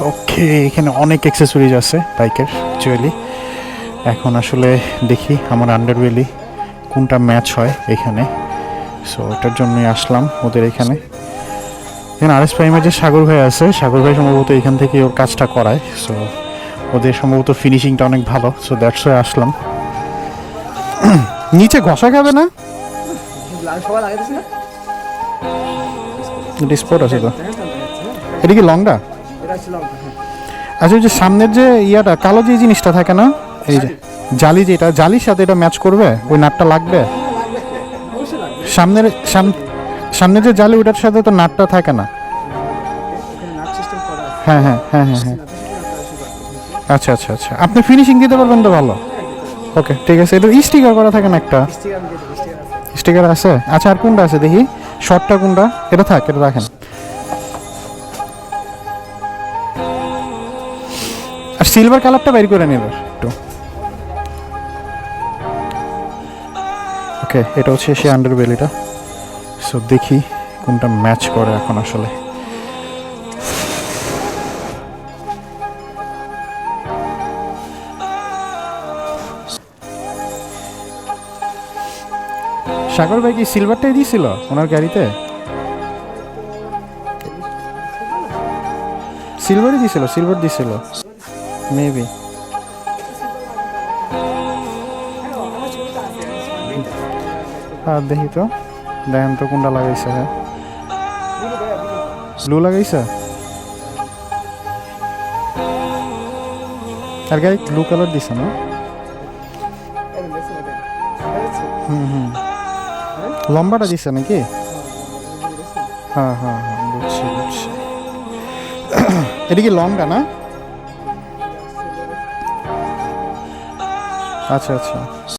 ওকে, এখানে অনেক অ্যাক্সেসরিজ আছে, বাইকের অ্যাকচুয়ালি এখন আসলে দেখি আমার আন্ডারওয়েলি কোনটা ম্যাচ হয় এখানে। সো ওটার জন্যই আসলাম ওদের এখানে। এখানে আর এস প্রাইমের যে সাগর ভাই আছে, সাগর ভাই সম্ভবত এখান থেকে ওর কাজটা করায়। সো ওদের সম্ভবত ফিনিশিংটা অনেক ভালো। সো দ্যাটস ওয়ে আসলাম। নিচে ঘষা খাবে না? ডিসপোর্ট আছে তো? এটা কি লংটা? আচ্ছা ওই যে সামনের যে ইয়াটা কালো যে জিনিসটা থাকে না এই যে জালি। যেটা জালির সাথে এটা ম্যাচ করবে? ওই নাটটা লাগবে? সামনের সাম- সামনে যে জালি ওটার সাথে তো নাটটা থাকে না। হ্যাঁ হ্যাঁ হ্যাঁ হ্যাঁ হ্যাঁ। আচ্ছা আচ্ছা আচ্ছা। আপনি ফিনিশিং দিতে পারবেন তো ভালো? ওকে ঠিক আছে। এটা স্টিকার করা থাকে না একটা? স্টিকার আছে। আচ্ছা আর কোনটা আছে দেখি? শর্টটা কোনটা? এটা থাক এটা রাখেন। সিলভার কালারটা বের করে নিন একটু। ওকে এটা হচ্ছে সে আন্ডার বেলিটা সো দেখি কোনটা ম্যাচ করে এখন আসলে। সাগর ভাই কি সিলভারটাই দিয়েছিল ওনার গাড়িতে? সিলভারই দিয়েছিল সিলভার দিয়েছিল মেবি আর দেখি তো, দেখেন তো কোনটা লাগাইছে হ্যাঁ। ব্লু লাগাইছে? আর গাড়ি ব্লু কালার দিছে না? হুম হুম। লম্বাটা দিছে নাকি? হ্যাঁ হ্যাঁ হ্যাঁ বুঝছি বুঝছি। এটা কি লংটা না? আচ্ছা আচ্ছা।